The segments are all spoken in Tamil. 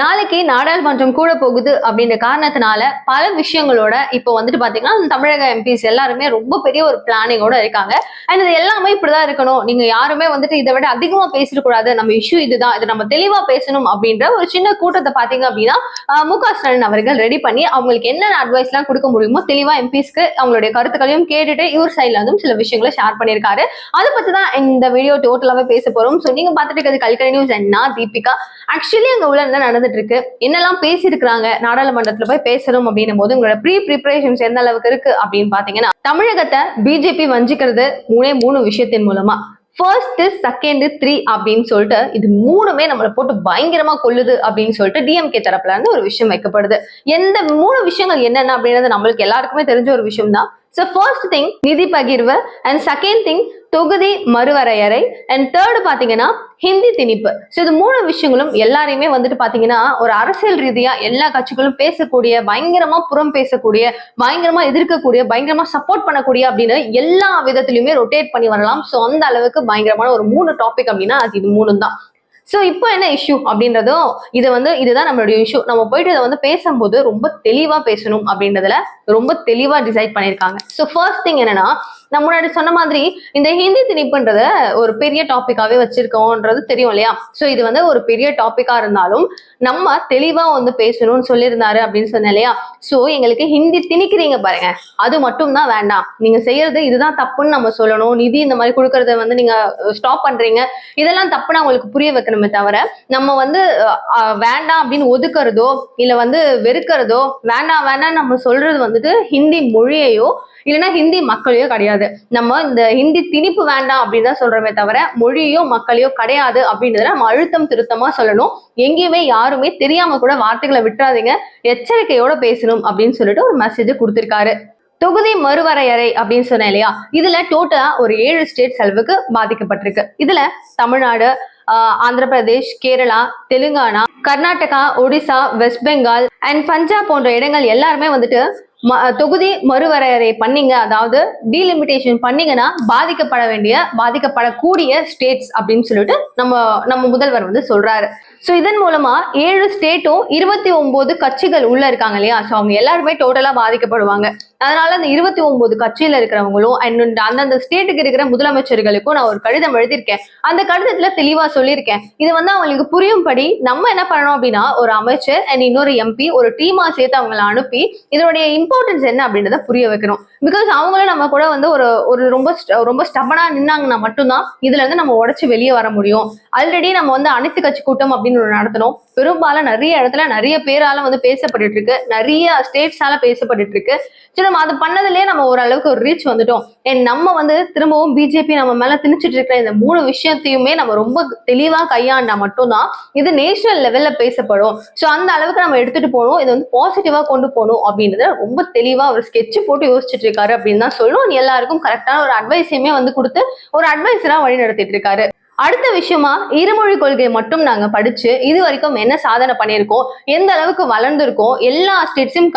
நாளைக்கு நாடாளுமன்றம் கூட போகுது அப்படின்ற காரணத்தினால பல விஷயங்களோட இப்போ வந்துட்டு பாத்தீங்கன்னா தமிழக எம்பிஸ் எல்லாருமே ரொம்ப பெரிய ஒரு பிளானிங்கோட இருக்காங்க. அண்ட் இது எல்லாமே இப்படிதான் இருக்கணும். நீங்க யாருமே வந்துட்டு இதை விட அதிகமா பேசிடக்கூடாது நம்ம இஷ்யூ இதுதான். இதை நம்ம தெளிவா பேசணும் அப்படின்ற ஒரு சின்ன கூட்டத்தை பாத்தீங்க அப்படின்னா மு க ஸ்டாலின் அவர்கள் ரெடி பண்ணி அவங்களுக்கு என்னென்ன அட்வைஸ் எல்லாம் கொடுக்க முடியுமோ தெளிவா எம்பிஸ்க்கு அவங்களுடைய கருத்துக்களையும் கேட்டுட்டு இவர் சைட்ல இருந்தும் சில விஷயங்களை ஷேர் பண்ணியிருக்காரு. அதை பத்தி தான் இந்த வீடியோ டோட்டலாவே பேச போறோம். ஸோ நீங்க பாத்துட்டு இருக்கிறது கல்கரி நியூஸ் என்ன தீபிகா. ஆக்சுவலி அங்க உள்ள என்ன நடந்துட்டு இருக்கு என்னெல்லாம் பேசியிருக்கிறாங்க? நாடாளுமன்றத்துல போய் பேசணும் அப்படின்னும் போது உங்களோட ப்ரீ ப்ரிப்பரேஷன்ஸ் எந்த அளவுக்கு இருக்கு அப்படின்னு பாத்தீங்கன்னா தமிழகத்தை பிஜேபி வஞ்சிக்கிறது மூணே மூணு விஷயத்தின் மூலமா. ஃபர்ஸ்ட் செகண்ட் த்ரீ அப்படின்னு சொல்லிட்டு இது மூணுமே நம்மளை போட்டு பயங்கரமா கொள்ளுது அப்படின்னு சொல்லிட்டு டிஎம்கே தரப்புல இருந்து ஒரு விஷயம் வைக்கப்படுது. எந்த மூணு விஷயங்கள் என்னென்ன அப்படின்றது நம்மளுக்கு எல்லாருக்குமே தெரிஞ்ச ஒரு விஷயம் தான் ஸோ ஃபர்ஸ்ட் திங் நிதி பகிர்வு. அண்ட் செகண்ட் திங் தொகுதி மறுவரையறை. அண்ட் தேர்டு பார்த்தீங்கன்னா ஹிந்தி திணிப்பு. ஸோ இது மூணு விஷயங்களும் எல்லாரையுமே வந்துட்டு பாத்தீங்கன்னா ஒரு அரசியல் ரீதியா எல்லா கட்சிகளும் பேசக்கூடிய பயங்கரமா புறம் பேசக்கூடிய பயங்கரமா எதிர்க்கக்கூடிய பயங்கரமா சப்போர்ட் பண்ணக்கூடிய அப்படின்னு எல்லா விதத்துலையுமே ரொட்டேட் பண்ணி வரலாம். ஸோ அந்த அளவுக்கு பயங்கரமான ஒரு மூணு டாபிக் அப்படின்னா அது இது மூணு தான் ஸோ இப்போ என்ன இஷ்யூ அப்படின்றதும் இது வந்து இதுதான் நம்மளுடைய இஷ்யூ நம்ம போயிட்டு இதை வந்து பேசும்போது ரொம்ப தெளிவா பேசணும் அப்படின்றதுல ரொம்ப தெளிவா டிசைட் பண்ணியிருக்காங்க. ஸோ ஃபர்ஸ்ட் திங் என்னன்னா நம்ம முன்னாடி சொன்ன மாதிரி இந்த ஹிந்தி திணிப்புன்றத ஒரு பெரிய டாப்பிக்காவே வச்சிருக்கோன்றது தெரியும் இல்லையா? ஸோ இது வந்து ஒரு பெரிய டாப்பிக்கா இருந்தாலும் நம்ம தெளிவா வந்து பேசணும்னு சொல்லியிருந்தாரு அப்படின்னு சொன்னேன் இல்லையா? ஸோ எங்களுக்கு ஹிந்தி திணிக்கிறீங்க பாருங்க. அது மட்டும் தான் வேண்டாம். நீங்க செய்யறது இதுதான் தப்புன்னு நம்ம சொல்லணும். நிதி இந்த மாதிரி கொடுக்கறத வந்து நீங்க ஸ்டாப் பண்றீங்க. இதெல்லாம் தப்புன்னு அவங்களுக்கு புரிய வைக்கணும். தவிர நம்ம வந்து வேண்டாம் அப்படின்னு ஒதுக்குறதோ இல்ல வந்து வெறுக்கிறதோ வேண்டாம் வேண்டாம் நம்ம சொல்றது வந்துட்டு ஹிந்தி மொழியையோ இல்லைன்னா ஹிந்தி மக்களையோ கிடையாது. நம்ம இந்த ஹிந்தி திணிப்பு வேண்டாம் அப்படின்னு தான் சொல்றோமே தவிர மொழியோ மக்களையோ கிடையாது அப்படின்றத நம்ம அழுத்தம் திருத்தமா சொல்லணும். எங்கேயுமே யாருமே தெரியாம கூட வார்த்தைகளை விட்டுறாதீங்க. எச்சரிக்கையோட பேசணும் அப்படின்னு சொல்லிட்டு ஒரு மெசேஜ் கொடுத்திருக்காரு. தொகுதி மறுவரையறை அப்படின்னு சொன்னேன் இல்லையா? இதுல டோட்டலா ஒரு ஏழு ஸ்டேட் செலவுக்கு பாதிக்கப்பட்டிருக்கு. இதுல தமிழ்நாடு ஆந்திர பிரதேஷ் கேரளா தெலுங்கானா கர்நாடகா ஒடிசா வெஸ்ட் பெங்கால் அண்ட் பஞ்சாப் போன்ற இடங்கள் எல்லாருமே வந்துட்டு ம- தொகுதி மறுவரையறை பண்ணீங்க. அதாவது டீலிமிட்டேஷன் பண்ணீங்கன்னா பாதிக்கப்பட வேண்டிய பாதிக்கப்படக்கூடிய ஸ்டேட்ஸ் அப்படின்னு சொல்லிட்டு நம்ம நம்ம முதல்வர் வந்து சொல்றாரு. ஸோ இதன் மூலமா ஏழு ஸ்டேட்டும் இருபத்தி ஒன்பது கட்சிகள் உள்ள இருக்காங்க இல்லையா? ஸோ அவங்க எல்லாருமே டோட்டலா பாதிக்கப்படுவாங்க. அதனால அந்த இருபத்தி ஒன்பது கட்சியில இருக்கிறவங்களும் அண்ட் அந்தந்த ஸ்டேட்டுக்கு இருக்கிற முதலமைச்சர்களுக்கும் நான் ஒரு கடிதம் எழுதியிருக்கேன். அந்த கடிதத்துல தெளிவா சொல்லியிருக்கேன். இது வந்து அவங்களுக்கு புரியும்படி நம்ம என்ன பண்ணணும் அப்படின்னா ஒரு அமைச்சர் அண்ட் இன்னொரு எம்பி ஒரு டீமா சேர்த்து அவங்கள அனுப்பி இதனுடைய இம்பார்ட்டன்ஸ் என்ன அப்படின்றத புரிய வைக்கணும். பிகாஸ் அவங்களும் நம்ம கூட வந்து ஒரு ஒரு ரொம்ப ரொம்ப ஸ்டபனா நின்னாங்கன்னா மட்டும்தான் இதுல இருந்து நம்ம உடச்சு வெளியே வர முடியும். ஆல்ரெடி நம்ம வந்து அனைத்து கட்சி கூட்டம் அப்படின்னு ஒரு நடத்தினோம் பெரும்பாலும் நிறைய இடத்துல நிறைய பேரால வந்து பேசப்பட்டுட்டு இருக்கு. நிறைய ஸ்டேட்ஸால பேசப்பட்டுட்டு இருக்கு. சரி நம்ம அது பண்ணதுலயே நம்ம ஓரளவுக்கு ஒரு ரீச் வந்துட்டோம். ஏன் நம்ம வந்து திரும்பவும் பிஜேபி நம்ம மேல திணிச்சிட்டு இருக்கிற இந்த மூணு விஷயத்தையுமே நம்ம ரொம்ப தெளிவா கையாண்டா மட்டும்தான் இது நேஷனல் லெவல்ல பேசப்படும். ஸோ அந்த அளவுக்கு நம்ம எடுத்துட்டு போகணும். இதை வந்து பாசிட்டிவா கொண்டு போகணும் அப்படின்றத ரொம்ப தெளிவா ஒரு ஸ்கெட்ச் போட்டு யோசிச்சுட்டு இருக்காரு அப்படின்னு தான் சொல்லணும் எல்லாருக்கும் கரெக்டான ஒரு அட்வைஸையுமே வந்து கொடுத்து ஒரு அட்வைஸரா வழி நடத்திட்டு இருக்காரு. அடுத்த விஷயமா இருமொழி கொள்கை மட்டும் நாங்க படிச்சு இது வரைக்கும் என்ன சாதனை பண்ணியிருக்கோம் எந்த அளவுக்கு வளர்ந்துருக்கோம் எல்லா ஸ்டேட்ஸையும்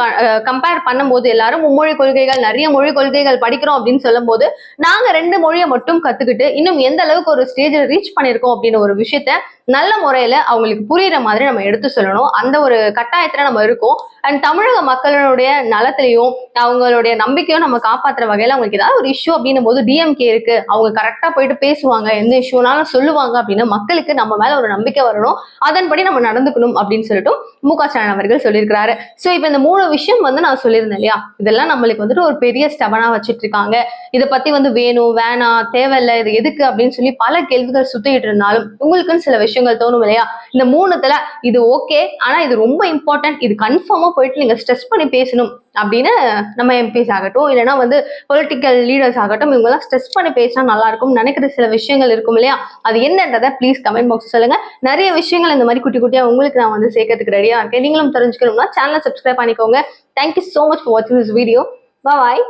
கம்பேர் பண்ணும்போது எல்லாரும் மும்மொழி கொள்கைகள் நிறைய மொழி கொள்கைகள் படிக்கிறோம் அப்படின்னு சொல்லும்போது நாங்க ரெண்டு மொழியை மட்டும் கத்துக்கிட்டு இன்னும் எந்த அளவுக்கு ஒரு ஸ்டேஜில் ரீச் பண்ணியிருக்கோம் அப்படின்னு ஒரு விஷயத்த நல்ல முறையில அவங்களுக்கு புரியுற மாதிரி நம்ம எடுத்து சொல்லணும். அந்த ஒரு கட்டாயத்துல நம்ம இருக்கோம். அண்ட் தமிழக மக்களுடைய நலத்திலையும் அவங்களுடைய நம்பிக்கையும் நம்ம காப்பாத்துற வகையில அவங்களுக்கு ஏதாவது ஒரு இஷ்யூ அப்படின்னும் போது டிஎம்கே இருக்கு. அவங்க கரெக்டா போயிட்டு பேசுவாங்க. எந்த இஷ்யூனாலும் சொல்லுவாங்க அப்படின்னு மக்களுக்கு நம்ம மேல ஒரு நம்பிக்கை வரணும். அதன்படி நம்ம நடந்துக்கணும் அப்படின்னு சொல்லிட்டு மு க ஸ்டாலின் அவர்கள் சொல்லியிருக்கிறாரு. ஸோ இப்போ இந்த மூணு விஷயம் வந்து நான் சொல்லியிருந்தேன் இல்லையா? இதெல்லாம் நம்மளுக்கு வந்துட்டு ஒரு பெரிய ஸ்டபனா வச்சுட்டு இருக்காங்க. இதை பத்தி வந்து வேணும் வேணாம் தேவையில்லை இது எதுக்கு அப்படின்னு சொல்லி பல கேள்விகள் சுத்திட்டு இருந்தாலும் உங்களுக்குன்னு சில விஷயம் விஷயங்கள் தோணும் இல்லையா? இந்த மூணுத்துல இது ஓகே ஆனா இது ரொம்ப இம்பார்ட்டன்ட் இது கன்ஃபார்மா போயிட்டு நீங்க ஸ்ட்ரெஸ் பண்ணி பேசணும் அப்படின்னு நம்ம எம்பிஸ் ஆகட்டும் இல்லைன்னா வந்து பொலிட்டிக்கல் லீடர்ஸ் ஆகட்டும் இவங்கெல்லாம் ஸ்ட்ரெஸ் பண்ணி பேசினா நல்லா இருக்கும் நினைக்கிற சில விஷயங்கள் இருக்கும் இல்லையா? அது என்னன்றதை ப்ளீஸ் கமெண்ட் பாக்ஸ் சொல்லுங்க. நிறைய விஷயங்கள் இந்த மாதிரி குட்டி குட்டியா உங்களுக்கு நான் வந்து சேர்க்கறதுக்கு ரெடியா இருக்கேன். நீங்களும் தெரிஞ்சுக்கணும்னா சேனலை சப்ஸ்கிரைப் பண்ணிக்கோங்க. Thank you so much for வாட்சிங் திஸ் வீடியோ பாய்